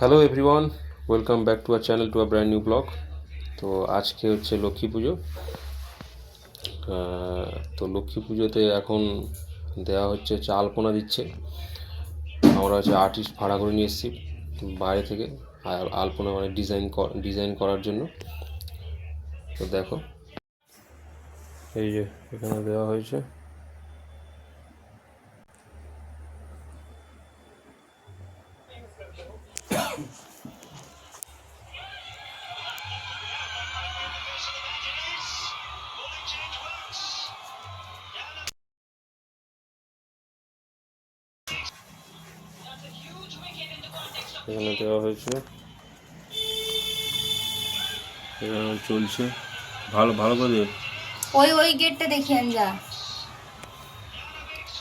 Hello everyone welcome back to our channel to a brand new blog তো আজকে হচ্ছে লক্ষ্মী পুজো। তো লক্ষ্মী পুজোতে এখন দেওয়া হচ্ছে হচ্ছে আলপনা দিচ্ছে। আমরা হচ্ছে আর্টিস্ট ভাড়া করে নিয়ে এসেছি বাইরে থেকে আর আলপনা মানে ডিজাইন ডিজাইন করার জন্য। তো দেখো। এই যে এখানে দেওয়া হয়েছে। এখানে দেওয়া হয়েছে। এখানে চলছে। ভালো ভালো করে ওই ওই গেটটা দেখিয়ে যা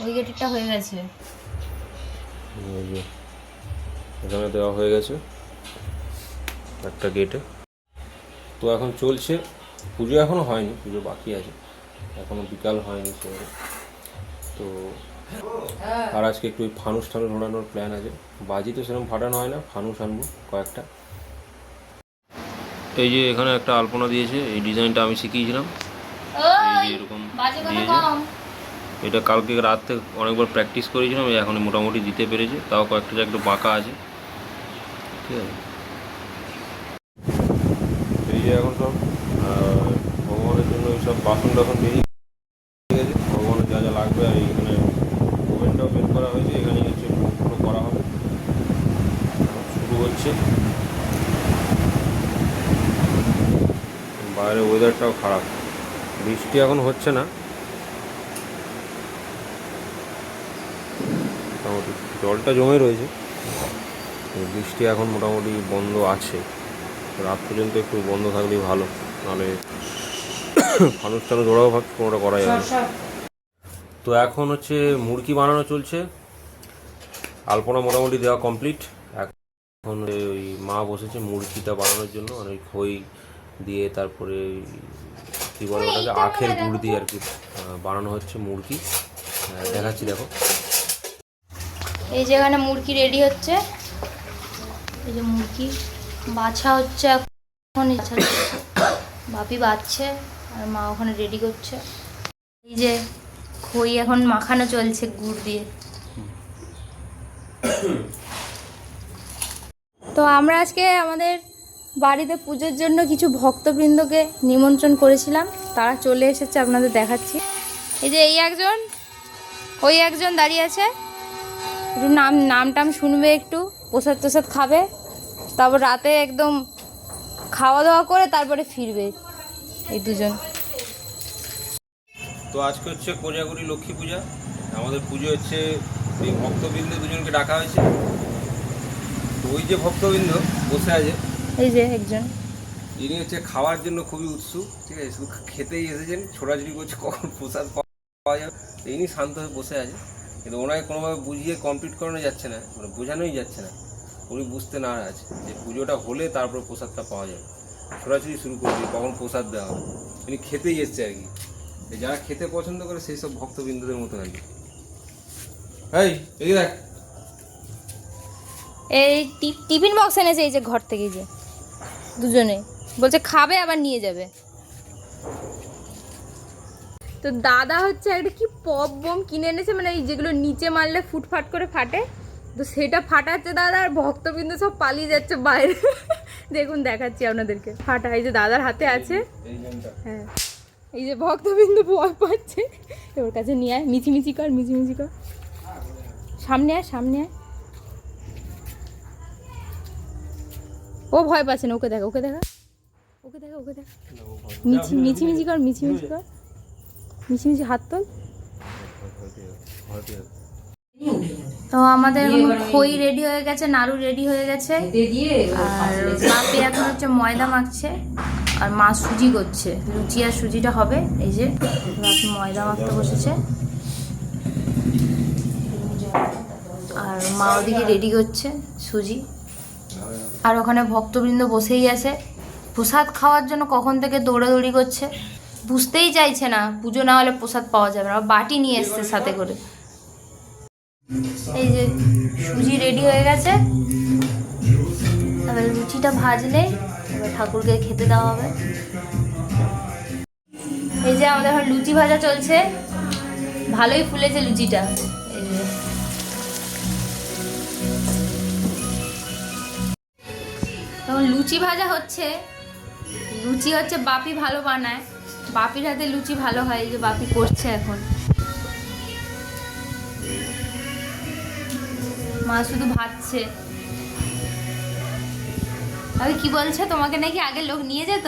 ওই গেটটা হয়ে গেছে। এখানে দেওয়া হয়ে গেছে একটা গেটে তো এখন চলছে। পুজো এখনও হয়নি পুজো বাকি আছে। এখনও বিকাল হয়নি তো আর আজকে একটু ওই ফানুস টানুস ওড়ানোর প্ল্যান আছে। বাজি তো সেরকম ফাটানো হয় না ফানুস আনব কয়েকটা। এই যে এখানে একটা আলপনা দিয়েছে এই ডিজাইনটা আমি শিখিয়েছিলাম। এরকম দিয়েছে। এটা কালকে রাতে অনেকবার প্র্যাকটিস করেছিলাম এখন মোটামুটি দিতে পেরেছে তাও কয়েকটা একটু বাঁকা আছে। ঠিক আছে? এই যে এখন সব ভগবানের জন্য এই সব বাসন টাসন বেরিয়ে গেছে ভগবানের যা যা লাগবে আর এখানে ওভেনটাও বের করা হয়েছে এখানে হচ্ছে পুরো করা হবে হচ্ছে বাইরে ওয়েদারটাও খারাপ। বৃষ্টি এখন হচ্ছে না। মোটামুটি জলটা জমে রয়েছে। বৃষ্টি এখন মোটামুটি বন্ধ আছে। রাত পর্যন্ত একটু বন্ধ থাকলেই ভালো। নাহলে ফানুস টানুস ওরাও ভাবছি কোনোটা করা যাবে। তো এখন হচ্ছে মুরগি বানানো চলছে। আলপনা মোটামুটি দেওয়া কমপ্লিট এখন ওই মা বসেছে মুরগিটা বানানোর জন্য মানে ওই খই দিয়ে তারপরে কী বলে ওটাকে আখের গুড় দিয়ে আর কি বানানো হচ্ছে মুরগি দেখাচ্ছি দেখো। এই যে এখানে মুরগি রেডি হচ্ছে। এই যে মুরগি বাছা হচ্ছে এখন। বাপি বাচ্ছে আর মা ওখানে রেডি করছে। এই যে খই এখন মাখানো চলছে গুড় দিয়ে। তো আমরা আজকে আমাদের বাড়িতে পুজোর জন্য কিছু ভক্তবৃন্দকে নিমন্ত্রণ করেছিলাম। তারা চলে এসেছে, আপনাদের দেখাচ্ছি। এই যে এই একজন, ওই একজন দাঁড়িয়ে আছে। একটু নাম নাম টাম শুনবে একটু, প্রসাদ টোসাদ খাবে। তারপর রাতে একদম খাওয়া দাওয়া করে তারপরে ফিরবে এই দুজন। তো আজকে হচ্ছে কোজাগুড়ি লক্ষ্মী পূজা। আমাদের পুজো হচ্ছে ভক্তবৃন্দ দুজনকে ডাকা হয়েছে। তো ওই যে ভক্তবৃন্দ বসে আছে এই যে একজন। ইনি হচ্ছে খাওয়ার জন্য খুবই উৎসুক ঠিক আছে? শুধু খেতেই এসেছেন ছোড়াছুড়ি করছে কখন প্রসাদ পাওয়া যাবে? ইনি শান্ত হয়ে বসে আছে। কিন্তু ওনাকে কোনোভাবে বুঝিয়ে কমপ্লিট করানো যাচ্ছে না মানে বোঝানোই যাচ্ছে না। উনি বুঝতে না আছে যে পুজোটা হলে তারপর প্রসাদটা পাওয়া যাবে। ছোড়াছুড়ি শুরু করবে কখন প্রসাদ দেওয়া হবে। উনি খেতেই এসছে আর কি। যারা খেতে পছন্দ করে সেই সব ভক্তবৃন্দদের মতো আর কি। এই এই দেখ এই টিফিন বক্স এনেছে এই যে ঘর থেকে যে। দুজনে বলছে খাবে, আবার নিয়ে যাবে। তো দাদা হচ্ছে একটা কি পপ বম কিনে এনেছে মানে এই যেগুলো নিচে মারলে ফুটফাট করে ফাটে। তো সেটা ফাটাচ্ছে দাদা, আর ভক্তবৃন্দ সব পালিয়ে যাচ্ছে বাইরে। দেখুন, দেখাচ্ছি আপনাদেরকে। ফাটা, এই যে দাদার হাতে আছে। হ্যাঁ। এই যে ভক্তবৃন্দ ভয় পাচ্ছে। ওর কাছে নিয়ে আয়। মিছিমিছি কর মিছিমিছি কর। সামনে আয় সামনে আয়। ও ভয় পাচ্ছে না ওকে দেখা ওকে দেখা ওকে দেখা ওকে দেখা। মিছি মিছি মিছি কর মিছিমিছি কর। মিছি মিছি হাত তোল। তো আমাদের খই রেডি হয়ে গেছে নাড়ু রেডি হয়ে গেছে। আর বাপি এখন হচ্ছে ময়দা মাখছে আর মা সুজি করছে। লুচি আর সুজিটা হবে এই যে ময়দা মাখতে বসেছে। আর মা ওদিকে রেডি করছে সুজি। আর ওখানে ভক্তবৃন্দ বসেই আছে। প্রসাদ খাওয়ার জন্য কখন থেকে দৌড়াদৌড়ি করছে? বুঝতেই চাইছে না, পুজো না হলে প্রসাদ পাওয়া যাবে না। বাটি নিয়ে এসছে সাথে করে। এই যে সুজি রেডি হয়ে গেছে। তারপরে লুচিটা ভাজলে এবার ঠাকুরকে খেতে দেওয়া হবে। এই যে আমাদের এখন লুচি ভাজা চলছে। ভালোই ফুলেছে লুচিটা। তখন লুচি ভাজা হচ্ছে। লুচি হচ্ছে বাপি ভালো বানায়। বাপির হাতে লুচি ভালো হয়, এই যে বাপি করছে এখন। মা শুধু ভাজছে। আরে কি বলছে, তোমাকে নাকি আগে লোক নিয়ে যেত?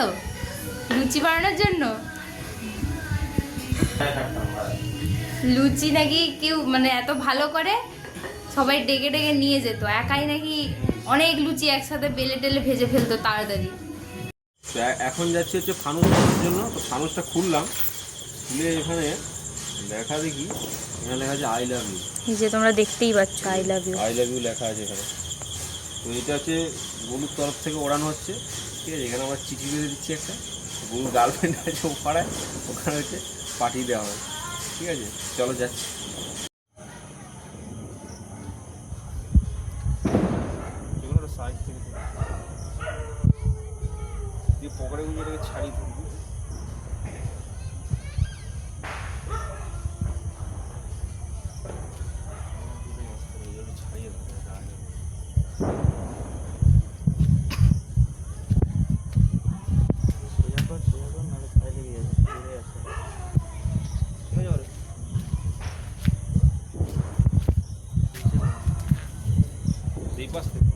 লুচি বানানোর জন্য? লুচি নাকি কেউ মানে এত ভালো করে সবাই ডেকে ডেকে নিয়ে যেত। একাই নাকি অনেক লুচি একসাথে বেলে টেলে ভেজে ফেলতো তাড়াতাড়ি। এখন যাচ্ছি হচ্ছে ফানুস জন্য তো ফানুসটা খুললাম খুলে এখানে লেখা দেখি এখানে লেখা আছে আই লাভ ইউ এই যে তোমরা দেখতেই পাচ্ছ I love you I love you লেখা আছে এখানে। তো এটা হচ্ছে গরুর তরফ থেকে ওড়ানো হচ্ছে ঠিক আছে? এখানে আমরা চিঠি বেঁধে দিচ্ছি একটা। গরুর গার্লফ্রেন্ড আছে ও পাড়ায় ওখানে হচ্ছে পাঠিয়ে দেওয়া হবে ঠিক আছে? চলো যাচ্ছি এগুলো সাইজ থেকে দিয়ে পকেটে গুলো এটাকে ছাড়িয়ে তুলবি ছাড়িয়ে দেবো এটা আগে। সোজা কর, সোজা কর, নাহলে ছাই লেগে যাবে, পড়ে যাচ্ছে। ঠিক আছে, ওরে? এই পাশ থেকে।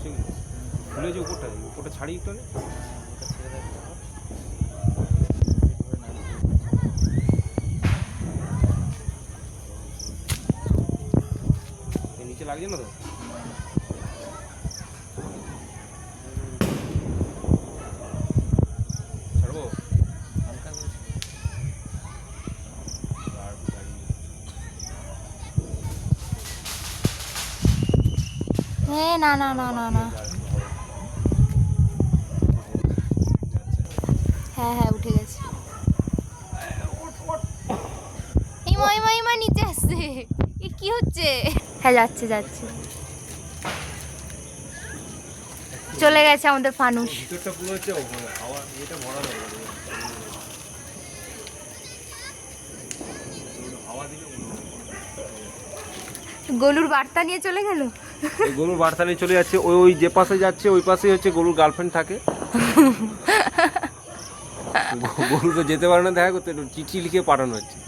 ঠিক আছে। খুলে যে উপরটা উপরটা ছাড়ি একটু আগে। এটা ছেড়ে দাও একটু আগে। ধরে নাড়িয়ে এ নিচে লাগছে না তো? করে হ্যাঁ না না না না না। হ্যাঁ হ্যাঁ উঠে গেছে। এই মা এই মা এই মা নিচে আসছে। এ কি হচ্ছে? হ্যাঁ যাচ্ছে যাচ্ছে। চলে গেছে আমাদের ফানুস। মানে গলুর বার্তা নিয়ে চলে গেল? গরুর বার্তা নিয়ে চলে যাচ্ছে। ওই ওই যে পাশে যাচ্ছে ওই পাশেই হচ্ছে গরুর গার্লফ্রেন্ড থাকে। গরু তো যেতে পারে না দেখা করতে চিঠি লিখে পাঠানো হচ্ছে।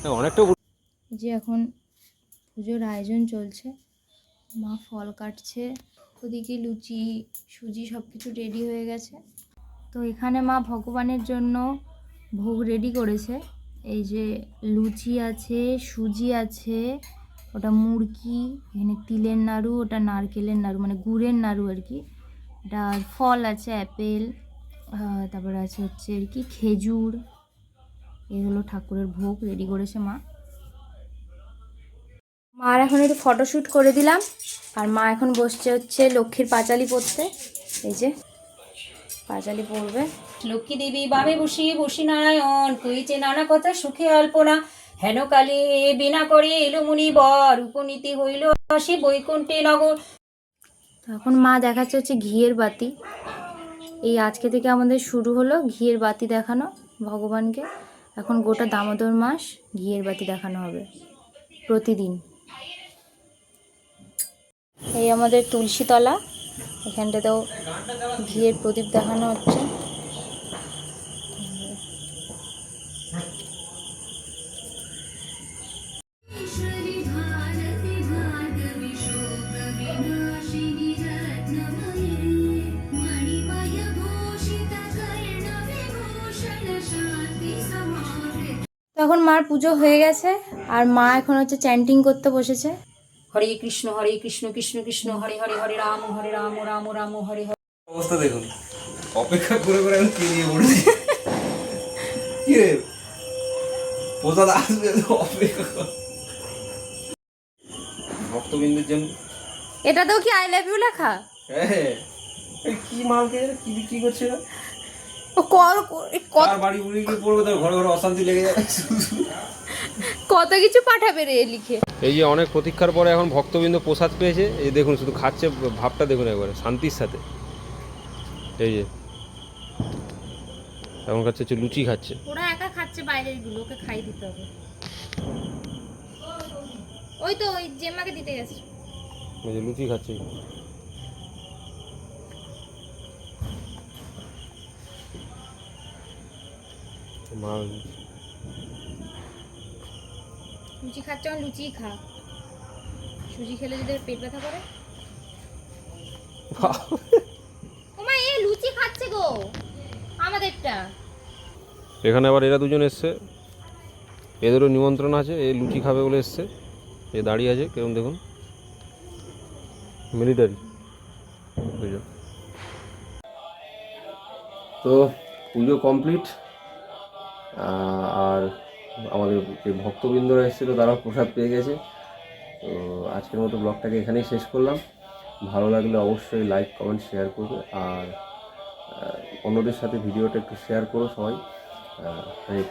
হ্যাঁ, অনেকটা যে এখন পুজোর আয়োজন চলছে। মা ফল কাটছে ওদিকে লুচি সুজি সব কিছু রেডি হয়ে গেছে। তো এখানে মা ভগবানের জন্য ভোগ রেডি করেছে। এই যে লুচি আছে সুজি আছে ওটা মুরকি এখানে তিলের নাড়ু ওটা নারকেলের নাড়ু মানে গুড়ের নাড়ু আর কি। এটা ফল আছে অ্যাপেল। তারপরে আছে হচ্ছে আর কি খেজুর। এগুলো ঠাকুরের ভোগ রেডি করেছে মা। মার এখন একটু ফটোশ্যুট করে দিলাম। আর মা এখন বসছে হচ্ছে লক্ষ্মীর পাঁচালি পড়তে। এই যে, পাঁচালি পড়বে। লক্ষ্মী দেবী বামে বসি বসি নারায়ণ, কইছে, নানা কথা সুখে অল্পনা হেন কালে বিনা করে এলো মুনি বর উপনীতি হইল আসি বৈকুণ্ঠে নগর। এখন মা দেখাচ্ছে হচ্ছে ঘিয়ের বাতি। এই আজকে থেকে আমাদের শুরু হলো ঘিয়ের বাতি দেখানো ভগবানকে। এখন গোটা দামোদর মাস ঘিয়ের বাতি দেখানো হবে প্রতিদিন। এই আমাদের তুলসীতলা, এখানটাতেও ঘিয়ের প্রদীপ দেখানো হচ্ছে। তো এখন মার পুজো হয়ে গেছে আর মা এখন হচ্ছে চ্যান্টিং করতে বসেছে। হরে কৃষ্ণ হরে কৃষ্ণ কৃষ্ণ কৃষ্ণ হরে হরে হরে রাম হরে রাম রাম রাম হরে হরে। অবস্থা দেখুন। অপেক্ষা করে করে আমি পেরিয়ে পড়েছি। কি রে? প্রসাদ আসবে তো অপেক্ষা। ভক্তবিন্দুর জন্য। এটাতেও কি আই লাভ ইউ লেখা? হ্যাঁ। এই কি মালকে কি বিক্রি করছে এরা? কত বাড়ি বুড়ি গিয়ে পড়বে তার ঘরে ঘরে অশান্তি লেগে যাবে কত কিছু পাঠাবে রে লিখে। এই যে অনেক প্রতীক্ষার পরে এখন ভক্তবৃন্দ প্রসাদ পেয়েছে এই দেখুন শুধু খাচ্ছে ভাবটা দেখুন একবারে শান্তির সাথে। এই যে। এখন খাচ্ছে হচ্ছে লুচি খাচ্ছে। ওরা একা খাচ্ছে বাইরেরগুলো ওকে খাই দিতে হবে। ওই তো ওই জেম্মাকে দিতে গেছে। লুচি খাচ্ছে। মা লুচি খাচ্ছে আমার লুচিই খা। সুজি খেলে যদি পেট ব্যথা করে? ওমা এ লুচি খাচ্ছে গো। আমাদেরটা। এখানে আবার এরা দুজন এসছে। এদেরও নিমন্ত্রণ আছে এ লুচি খাবে বলে এসছে। এ দাঁড়িয়ে আছে কেরম দেখুন। মিলিটারি। বুঝলো তো পুজো কমপ্লিট। আর আমাদের যে ভক্তবৃন্দরা এসেছিল, তারাও প্রসাদ পেয়ে গেছে। তো আজকের মতো ব্লগটাকে এখানেই শেষ করলাম। ভালো লাগলে অবশ্যই লাইক কমেন্ট শেয়ার করবে। আর অন্যদের সাথে ভিডিওটা একটু শেয়ার করো সবাই। হরে